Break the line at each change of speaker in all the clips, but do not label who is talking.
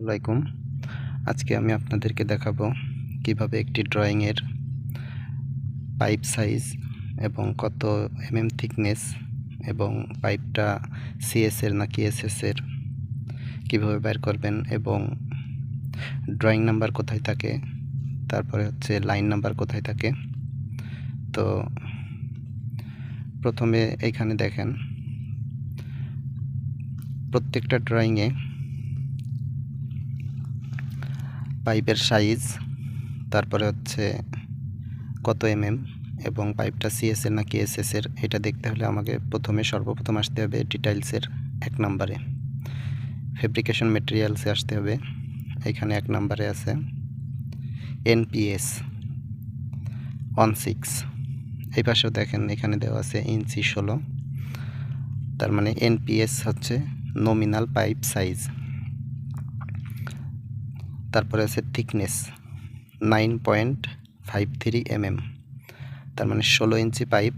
আসসালামাইকুম আজকে আমি আপনাদেরকে দেখাবো কীভাবে একটি ড্রয়িংয়ের পাইপ সাইজ এবং কত এমএম থিকনেস এবং পাইপটা সিএসের না কি কিএসএসের কীভাবে বের করবেন এবং ড্রয়িং নাম্বার কোথায় থাকে, তারপরে হচ্ছে লাইন নাম্বার কোথায় থাকে। তো প্রথমে এইখানে দেখেন, প্রত্যেকটা ড্রয়িংয়ে পাইপের সাইজ, তারপরে হচ্ছে কত এমএম এবং পাইপটা সিএসএর না কেএসএসের এটা দেখতে হলে আমাকে প্রথমে সর্বপ্রথম আসতে হবে ডিটাইলসের এক নম্বরে। ফেব্রিকেশন মেটেরিয়ালসে আসতে হবে, এখানে এক নম্বরে আছে এনপিএস ওয়ান সিক্স এই পাশেও দেখেন এখানে দেওয়া আছে ইঞ্চি ষোলো, তার মানে এনপিএস হচ্ছে নমিনাল পাইপ সাইজ তারপরে আছে thickness nine point five three MM তার মানে ষোলো ইঞ্চি পাইপ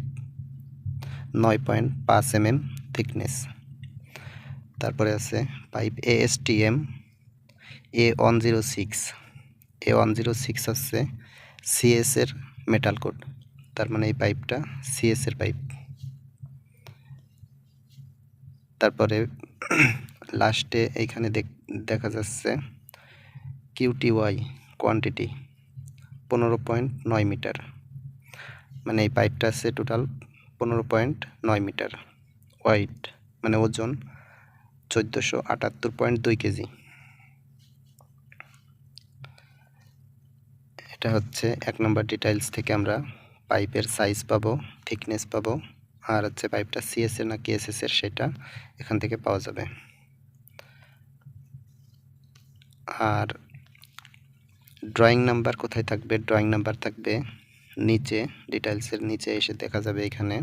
নয় পয়েন্ট পাঁচ এমএম থিকনেস তারপরে আছে pipe ASTM A one zero six A one zero six হচ্ছে সিএসের মেটাল কোড তার মানে এই পাইপটা সিএসের পাইপ তারপরে লাস্টে এইখানে দেখা যাচ্ছে কিউটিওয়াই কোয়ান্টিটি পনেরো পয়েন্ট নয় মিটার। মানে এই পাইপটা আছে টোটাল পনেরো পয়েন্ট নয় মিটার। ওয়াইট মানে ওজন চোদ্দোশো আটাত্তর পয়েন্ট দুই কেজি। এটা হচ্ছে এক নম্বর ডিটেলস থেকে আমরা পাইপের সাইজ পাবো থিকনেস পাবো, আর হচ্ছে পাইপটা সিএসএ না কেএসএস এর সেটা এখান থেকে পাওয়া যাবে। আর ড্রয়িং নাম্বার কোথায় থাকবে? ড্রয়িং নাম্বার থাকবে নিচে ডিটেলসের নিচে এসে দেখা যাবে এখানে।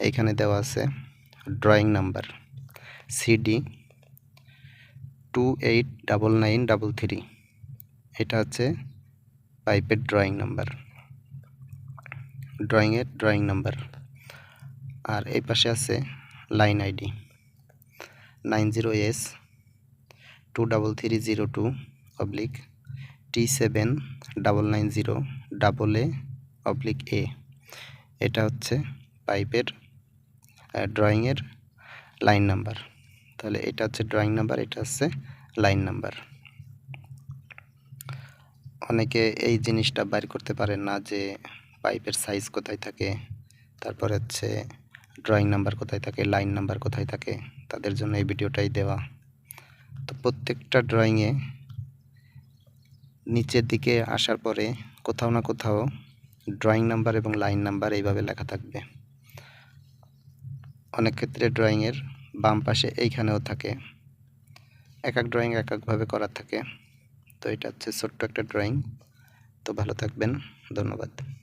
এইখানে দেওয়া আছে drawing number CD two eight double nine double three এটা হচ্ছে পাইপের ড্রয়িং নাম্বার ড্রয়িংয়ের ড্রয়িং নাম্বার আর এই পাশে আছে line ID nine zero S two double three zero two oblique T seven double nine zero double A oblique A এটা হচ্ছে পাইপের ড্রয়িংয়ের লাইন নাম্বার তাহলে এটা হচ্ছে ড্রয়িং নাম্বার এটা হচ্ছে লাইন নাম্বার অনেকে এই জিনিসটা বাইর করতে পারেন না যে পাইপের সাইজ কোথায় থাকে, তারপর হচ্ছে ড্রয়িং নাম্বার কোথায় থাকে লাইন নাম্বার কোথায় থাকে, তাদের জন্য এই ভিডিওটাই দেওয়া। তো প্রত্যেকটা ড্রয়িংয়ে নিচের দিকে আসার পরে কোথাও না কোথাও ড্রয়িং নাম্বার এবং লাইন নাম্বার এইভাবে লেখা থাকবে। অনেক ক্ষেত্রে ড্রয়িংয়ের বাম পাশে এইখানেও থাকে। এক এক ড্রয়িং এক একভাবে করা থাকে। তো এটা হচ্ছে ছোট্ট একটা ড্রয়িং তো ভালো থাকবেন। ধন্যবাদ।